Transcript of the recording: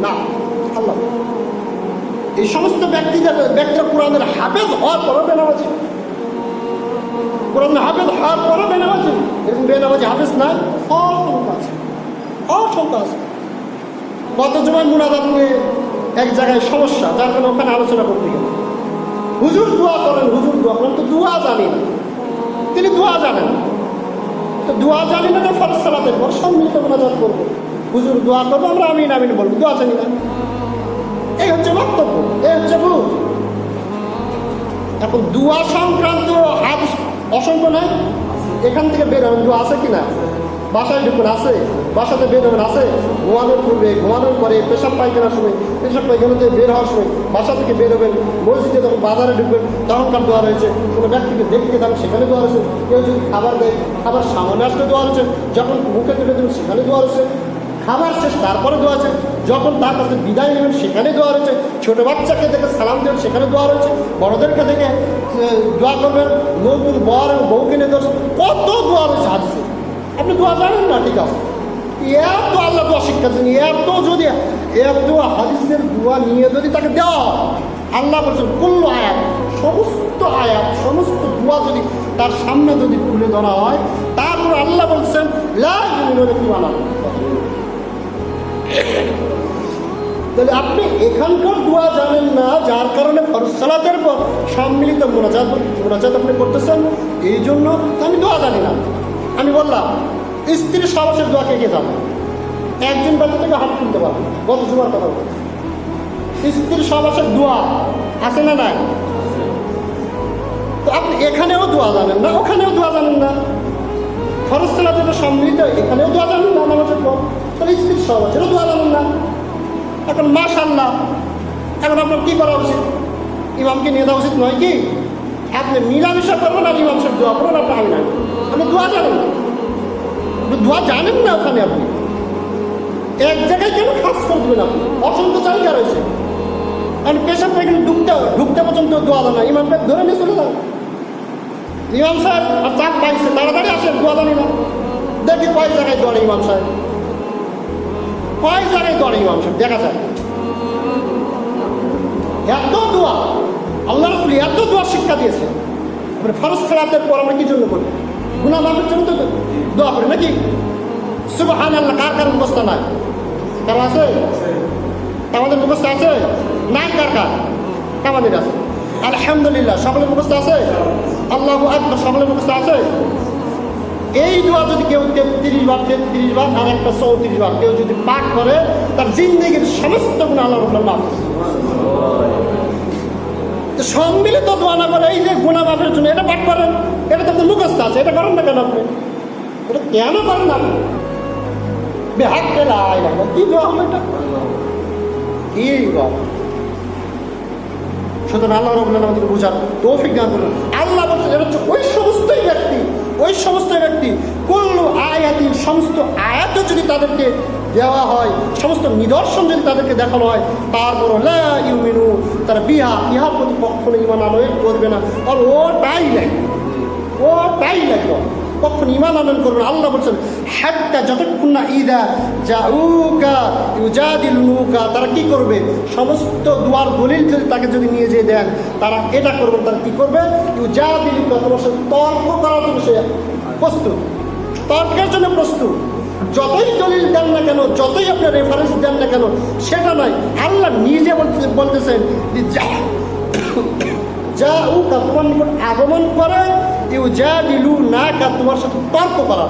না, আল্লাহ। এই সমস্ত ব্যক্তিদের ব্যক্তিরা কোরআনের হাফেজ হওয়ার পরও বেনামাজি। কোরআনের হাফেজ হওয়ার পরও বেনামাজি। এরকম বেনামাজি হাফেজ নাই অসংখ্য আছে। অসংখ্য আছে। গত জমায় মুনাজাত নিয়ে এক জায়গায় সমস্যা, যার কারণে ওখানে আলোচনা করতে গেল হুজুর দোয়া করেন, হুজুর দোয়া করেন তো দোয়া জানি না। তিনি দোয়া জানেন। না। তো দোয়া জানি না যে ফরজ সালাতের পর সম্মিলিত মোনাজাত করব। হুজুর, দোয়া করব আমরা, আমিন আমিন বলব, দোয়া জানি না। এই হচ্ছে বক্তব্য, এই হচ্ছে ভুল। এখন দোয়া সংক্রান্ত হাত অসংখ্য নয় এখান থেকে বের হবেন দোয়া আছে কি না বাসায় ঢুকুন, আছে? বাসাতে বের হবেন, আছে? ঘুমানোর পূর্বে, ঘুমানোর পরে পেশাব পায়খানার সময়, পেশাব পায়খানাতে বের হওয়ার সময় বাসা থেকে বের হবেন, মসজিদে যখন বাজারে ঢুকবেন তখনকার দোয়া রয়েছে, কোনো ব্যক্তিকে দেখতে যাবেন, সেখানে দোয়া রয়েছে। কেউ যদি খাবার দেয় খাবার সামনে আসলে দোয়া রয়েছে, যখন মুখে তুলে দেবেন, সেখানে দোয়া রয়েছে। খাবার শেষ, তারপরে দোয়া আছে যখন তার কাছে বিদায় নেবেন, সেখানে দোয়া রয়েছে। ছোট বাচ্চাকে দেখে সালাম দেবেন, সেখানে দোয়া রয়েছে। বড়দেরকে দেখে দোয়া করবেন নতুন বর এবং বউকে নিয়ে কত দোয়া রয়েছে হাদিসে। আপনি দোয়া জানেন না, ঠিক আছে? এত আল্লাহ দোয়া শিক্ষা দেন, এত যদি, এত হাদিসের দোয়া নিয়ে যদি তাকে দেওয়া আল্লাহ বলছেন, কুল্ল আয়াত সমস্ত আয়াত, সমস্ত দোয়া যদি তার সামনে যদি তুলে ধরা হয়, তারপর আল্লাহ বলছেন তাহলে আপনি এখানকার দোয়া জানেন না, যার কারণে ফরজ সালাতের পর সম্মিলিত মোনাজাত মোনাজাত আপনি করতেছেন, এই জন্য আমি দোয়া জানি না। আমি বললাম, স্ত্রীর সাহসের দোয়া কে কে জানে? একদিন বাচ্চা থেকে হাত তুলতে পারবে গত জুমার কথা বলছি। স্ত্রীর সাহসের দোয়া আছে না নাই? তো আপনি এখানেও দোয়া জানেন না, ওখানেও দোয়া জানেন না। খরচ সালাতের সম্মিলিত, এখানেও দোয়া জানেন না নামাজের পর। তাহলে স্ত্রীর সাহসেরও দোয়া জানেন না। এখন মা মাশাল্লাহ এখন আপনার কী করা উচিত? ইমামকে নিয়ে দেওয়া উচিত নয় কি? আপনি মিলামিশা করবেন আর ইমাম সাহেব দোয়া করবেন আপনি আমি না আপনি দোয়া জানেন না। দোয়া জানেন না ওখানে আপনি। এক জায়গায় কেন খাস করবেন আপনি? অসংখ্য জায়গা রয়েছে। আমি পেশাব পাইখানে ঢুকতে ঢুকতে পর্যন্ত দোয়া না। ইমামকে ধরে নিয়ে চলে যান। ইমাম সাহেব আর চাপ পাইছে, তাড়াতাড়ি আসেন দোয়া জানি না। দেখি কয় জায়গায় দোয়া ইমাম সাহেব। কয় জায়গায় দোয়া ইমাম সাহেব? দেখা যায় এত দোয়া আল্লাহ এত দোয়া শিক্ষা দিয়েছে ফরজ সালাতের পর আমরা কি জন্য করি গুণা জন্য তো। দোয়া করি, নাকি? কার কার মুখস্থ কার আছে? মুখস্থ আছে? কার কার? আছে। আলহামদুলিল্লাহ, সকলের মুখস্থ আছে? আল্লাহ আকবর, সকলের মুখস্থ আছে? এই দোয়া যদি কেউ তেত্রিশ বার তেত্রিশ বার, আর একটা চৌত্রিশ বার কেউ যদি পাঠ করে, তার জিন্দগির সমস্ত গুণ আল্লাহ সম্মিলিত দোয়া না করে, এই যে গুণা মাফের জন্য, এটা পাঠ করেন, এটা তো মুখস্থ আছে এটা করেন না কেন আপনি? এটা কেন করেন আপনি? পেলা কি হলো এটা? কি সুতরাং আল্লাহ রবুল্লাহ আমাদের বোঝার তৌফিক দান করুন। আল্লাহ বলছেন এটা হচ্ছে ওই সমস্তই ব্যক্তি, ওই সমস্ত ব্যক্তি কোন আয়াতি সমস্ত আয়াতও যদি তাদেরকে দেওয়া হয়, সমস্ত নিদর্শন যদি তাদেরকে দেখানো হয়, তারপর ইউমিনু তারা বিহা, ইহার প্রতি কখনো ইমান আনয়ন করবে না। আর ওটাই লাগবে ওটাই লাগবে কখন ইমান আনয়ন করবে না আল্লাহ বলছেন হ্যাটটা যতক্ষণ না ইদা যা উকা ইউজাদিল নুকা তারা কি করবে? সমস্ত দুয়ার দলিল যদি তাকে যদি নিয়ে যেয়ে দেন, তারা এটা করবে, তারা কি করবে? ইউজাদিল তোমার সাথে তর্ক করার জন্য সে প্রস্তুত। তর্কের জন্য প্রস্তুত। যতই দলিল দেন না কেন, যতই আপনি রেফারেন্স দেন না কেন, সেটা নয়, আল্লাহ নিজে বলতে বলতেছেন যে উ তোমার নিকট আগমন করে, ইউ যা দিলু না কা তোমার সাথে তর্ক করা